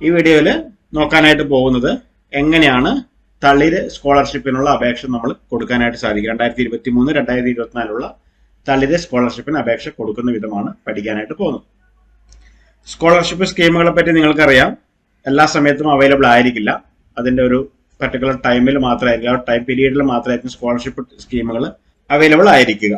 ഈ വീഡിയോയിൽ നോക്കാനായിട്ട് പോകുന്നത് എങ്ങനെയാണ് തളിര് സ്കോളർഷിപ്പിനുള്ള അപേക്ഷ നമ്മൾ കൊടുക്കാനായിട്ട് സാധിക്കും രണ്ടായിരത്തി ഇരുപത്തി മൂന്ന് രണ്ടായിരത്തി ഇരുപത്തിനാലുള്ള തളിര് സ്കോളർഷിപ്പിന് അപേക്ഷ കൊടുക്കുന്ന വിധമാണ് പഠിക്കാനായിട്ട് പോകുന്നത്. സ്കോളർഷിപ്പ് സ്കീമുകളെ പറ്റി നിങ്ങൾക്കറിയാം. എല്ലാ സമയത്തും അവൈലബിൾ ആയിരിക്കില്ല. അതിന്റെ ഒരു പർട്ടിക്കുലർ ടൈമിൽ മാത്രമായിരിക്കും. ആ ടൈം പീരീഡിൽ മാത്രമായിരിക്കും സ്കോളർഷിപ്പ് സ്കീമുകൾ അവൈലബിൾ ആയിരിക്കുക.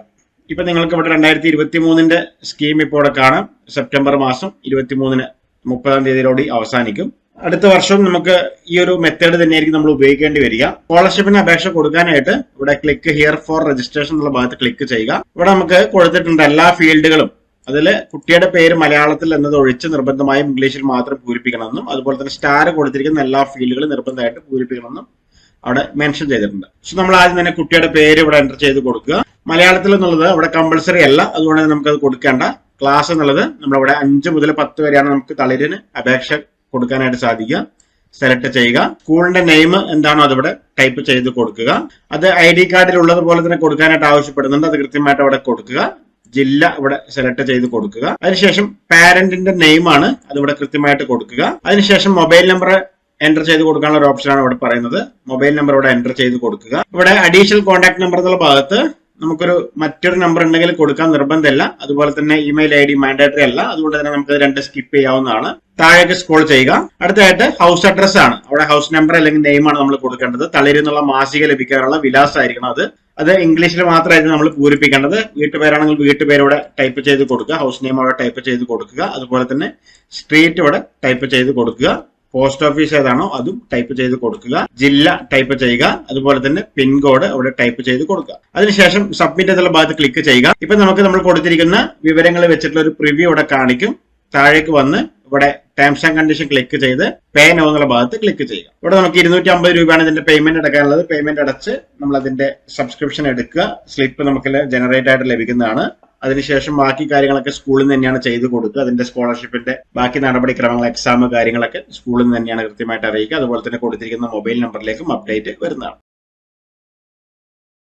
ഇപ്പം നിങ്ങൾക്ക് ഇവിടെ രണ്ടായിരത്തി ഇരുപത്തി മൂന്നിന്റെ സ്കീം ഇപ്പോൾ ഇവിടെ കാണാം. സെപ്റ്റംബർ മാസം ഇരുപത്തി മൂന്നിന് മുപ്പതാം തീയതിയിലോടി അവസാനിക്കും. അടുത്ത വർഷം നമുക്ക് ഈ ഒരു മെത്തേഡ് തന്നെയായിരിക്കും നമ്മൾ ഉപയോഗിക്കേണ്ടി വരിക. സ്കോളർഷിപ്പിന് അപേക്ഷ കൊടുക്കാനായിട്ട് ഇവിടെ ക്ലിക്ക് ഹിയർ ഫോർ രജിസ്ട്രേഷൻ എന്നുള്ള ഭാഗത്ത് ക്ലിക്ക് ചെയ്യുക. ഇവിടെ നമുക്ക് കൊടുത്തിട്ടുണ്ട് എല്ലാ ഫീൽഡുകളും. അതിൽ കുട്ടിയുടെ പേര് മലയാളത്തിൽ എന്നത് ഒഴിച്ച് നിർബന്ധമായും ഇംഗ്ലീഷിൽ മാത്രം പൂരിപ്പിക്കണമെന്നും അതുപോലെ തന്നെ സ്റ്റാർ കൊടുത്തിരിക്കുന്ന എല്ലാ ഫീൽഡുകളും നിർബന്ധമായിട്ട് പൂരിപ്പിക്കണമെന്നും അവിടെ മെൻഷൻ ചെയ്തിട്ടുണ്ട്. സോ നമ്മൾ ആദ്യം തന്നെ കുട്ടിയുടെ പേര് ഇവിടെ എന്റർ ചെയ്ത് കൊടുക്കുക. മലയാളത്തിൽ എന്നുള്ളത് അവിടെ കമ്പൾസറി അല്ല. അതുകൊണ്ട് നമുക്ക് നമുക്കത് കൊടുക്കേണ്ട. ക്ലാസ് എന്നുള്ളത് നമ്മളിവിടെ അഞ്ച് മുതൽ പത്ത് വരെയാണ് നമുക്ക് തളിരിന് അപേക്ഷ കൊടുക്കാനായിട്ട് സാധിക്കുക. സെലക്ട് ചെയ്യുക. സ്കൂളിന്റെ നെയിം എന്താണോ അതിവിടെ ടൈപ്പ് ചെയ്ത് കൊടുക്കുക. അത് ഐ ഡി കാർഡിൽ ഉള്ളതുപോലെ തന്നെ കൊടുക്കാനായിട്ട് ആവശ്യപ്പെടുന്നുണ്ട്. അത് കൃത്യമായിട്ട് അവിടെ കൊടുക്കുക. ജില്ല ഇവിടെ സെലക്ട് ചെയ്ത് കൊടുക്കുക. അതിനുശേഷം പാരന്റിന്റെ നെയിം ആണ് അതിവിടെ കൃത്യമായിട്ട് കൊടുക്കുക. അതിനുശേഷം മൊബൈൽ നമ്പർ എന്റർ ചെയ്ത് കൊടുക്കാനുള്ള ഒരു ഓപ്ഷനാണ് ഇവിടെ പറയുന്നത്. മൊബൈൽ നമ്പർ ഇവിടെ എന്റർ ചെയ്ത് കൊടുക്കുക. ഇവിടെ അഡീഷണൽ കോൺടാക്ട് നമ്പർ എന്നുള്ള ഭാഗത്ത് നമുക്കൊരു മറ്റൊരു നമ്പർ ഉണ്ടെങ്കിൽ കൊടുക്കാൻ നിർബന്ധമില്ല. അതുപോലെ തന്നെ ഇമെയിൽ ഐ ഡി മാൻഡേറ്ററി അല്ല. അതുകൊണ്ട് തന്നെ നമുക്ക് രണ്ട് സ്കിപ്പ് ചെയ്യാവുന്നതാണ്. താഴേക്ക് സ്ക്രോൾ ചെയ്യുക. അടുത്തതായിട്ട് ഹൗസ് അഡ്രസ് ആണ്. അവിടെ ഹൗസ് നമ്പർ അല്ലെങ്കിൽ നെയിമാണ് നമ്മൾ കൊടുക്കേണ്ടത്. തളിരിൽ നിന്നുള്ള മാസിക ലഭിക്കാനുള്ള വിലാസമായിരിക്കണം അത്. അത് ഇംഗ്ലീഷിൽ മാത്രമായിരിക്കും നമ്മൾ പൂരിപ്പിക്കേണ്ടത്. വീട്ടുപേരാണെങ്കിൽ വീട്ടുപേരോടെ ടൈപ്പ് ചെയ്ത് കൊടുക്കുക. ഹൗസ് നെയിം അവിടെ ടൈപ്പ് ചെയ്ത് കൊടുക്കുക. അതുപോലെ തന്നെ സ്ട്രീറ്റ് ഇവിടെ ടൈപ്പ് ചെയ്ത് കൊടുക്കുക. പോസ്റ്റ് ഓഫീസ് ഏതാണോ അതും ടൈപ്പ് ചെയ്ത് കൊടുക്കുക. ജില്ല ടൈപ്പ് ചെയ്യുക. അതുപോലെ തന്നെ പിൻകോഡ് അവിടെ ടൈപ്പ് ചെയ്ത് കൊടുക്കുക. അതിനുശേഷം സബ്മിറ്റ് എന്നുള്ള ഭാഗത്ത് ക്ലിക്ക് ചെയ്യുക. ഇപ്പൊ നമുക്ക് നമ്മൾ കൊടുത്തിരിക്കുന്ന വിവരങ്ങൾ വെച്ചിട്ടുള്ള ഒരു പ്രിവ്യൂ ഇവിടെ കാണിക്കും. താഴേക്ക് വന്ന് ഇവിടെ ടേംസ് ആൻഡ് കണ്ടീഷൻ ക്ലിക്ക് ചെയ്ത് പേ നോ എന്നുള്ള ഭാഗത്ത് ക്ലിക്ക് ചെയ്യുക. ഇവിടെ നമുക്ക് ഇരുന്നൂറ്റി അമ്പത് രൂപയാണ് ഇതിന്റെ പേയ്മെന്റ് അടക്കാനുള്ളത്. പേയ്മെന്റ് അടച്ച് നമ്മൾ അതിന്റെ സബ്സ്ക്രിപ്ഷൻ എടുക്കുക. സ്ലിപ്പ് നമുക്ക് ജനറേറ്റ് ആയിട്ട് ലഭിക്കുന്നതാണ്. അതിനുശേഷം ബാക്കി കാര്യങ്ങളൊക്കെ സ്കൂളിൽ നിന്ന് തന്നെയാണ് ചെയ്തു കൊടുക്കുക. അതിന്റെ സ്കോളർഷിപ്പിന്റെ ബാക്കി നടപടിക്രമങ്ങൾ എക്സാം കാര്യങ്ങളൊക്കെ സ്കൂളിൽ നിന്ന് തന്നെയാണ് കൃത്യമായിട്ട് അറിയിക്കുക. അതുപോലെ തന്നെ കൊടുത്തിരിക്കുന്ന മൊബൈൽ നമ്പറിലേക്കും അപ്ഡേറ്റ് വരുന്നതാണ്.